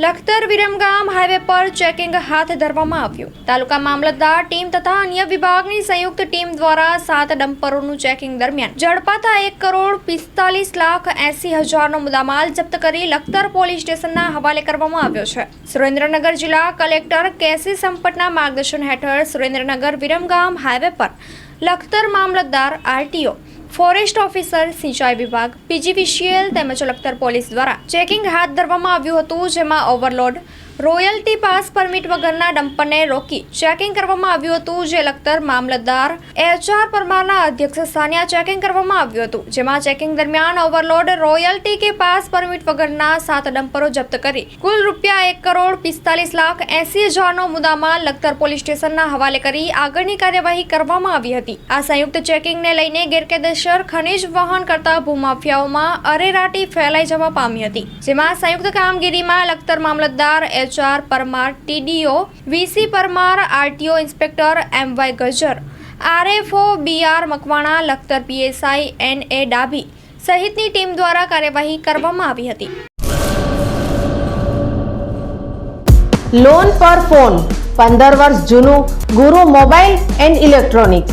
Lakhtar Viramgam highway પર checking હાથ ધરવામાં આવ્યું. તાલુકા મામલતદાર ટીમ તથા અન્ય વિભાગની સંયુક્ત ટીમ દ્વારા સાત ડમ્પરોનું ચેકિંગ દરમિયાન ઝડપાતા એક કરોડ પિસ્તાલીસ લાખ એસી હજારનો મુદ્દામાલ જપ્ત કરી લખતર પોલીસ સ્ટેશનના હવાલે કરવામાં આવ્યો છે. સુરેન્દ્રનગર જિલ્લા કલેક્ટર કેસી સંપટના માર્ગદર્શન હેઠળ સુરેન્દ્રનગર વિરમગામ હાઈવે પર લખતર મામલતદાર આરટીઓ ફોરેસ્ટ ઓફિસર, સિંચાઈ વિભાગ, પીજીવીસીએલ તેમજ લખતર પોલીસ દ્વારા ચેકિંગ હાથ ધરવામાં આવ્યું હતું, જેમાં ઓવરલોડ, રોયલ્ટી પાસ પરમિટ વગરના ડમ્પરને રોકી ચેકિંગ કરવામાં આવ્યું હતું, જે લખતર મામલતદાર એચઆર પરમારના અધ્યક્ષ સ્થાને ચેકિંગ કરવામાં આવ્યું હતું, જેમાં ચેકિંગ દરમિયાન ઓવરલોડ, રોયલ્ટી કે પાસ પરમિટ વગરના સાત ડમ્પરો જપ્ત કરી કુલ રૂપિયા એક કરોડ પિસ્તાલીસ લાખ એસી હજારનો મુદ્દામાલ લખતર પોલીસ સ્ટેશનના હવાલે કરી આગળની કાર્યવાહી કરવામાં આવી હતી. આ સંયુક્ત ચેકિંગને લઈને ગેરકાયદેસર ખનિજ વહન કરતા ભૂમાફિયાઓમાં અરેરાટી ફેલાઈ જવા પામી હતી, જેમાં સંયુક્ત કામગીરીમાં લખતર મામલતદાર HR Parmar, TDO VC Parmar, RTO inspector M Y Gajar RFO BR Makwana, Lakhtar PSI N A Dabhi સહિતની ટીમ દ્વારા કાર્યવાહી કરવામાં આવી હતી. લોન પર ફોન પંદર વર્ષ જૂનું ગુરુ મોબાઈલ એન્ડ ઇલેક્ટ્રોનિક્સ.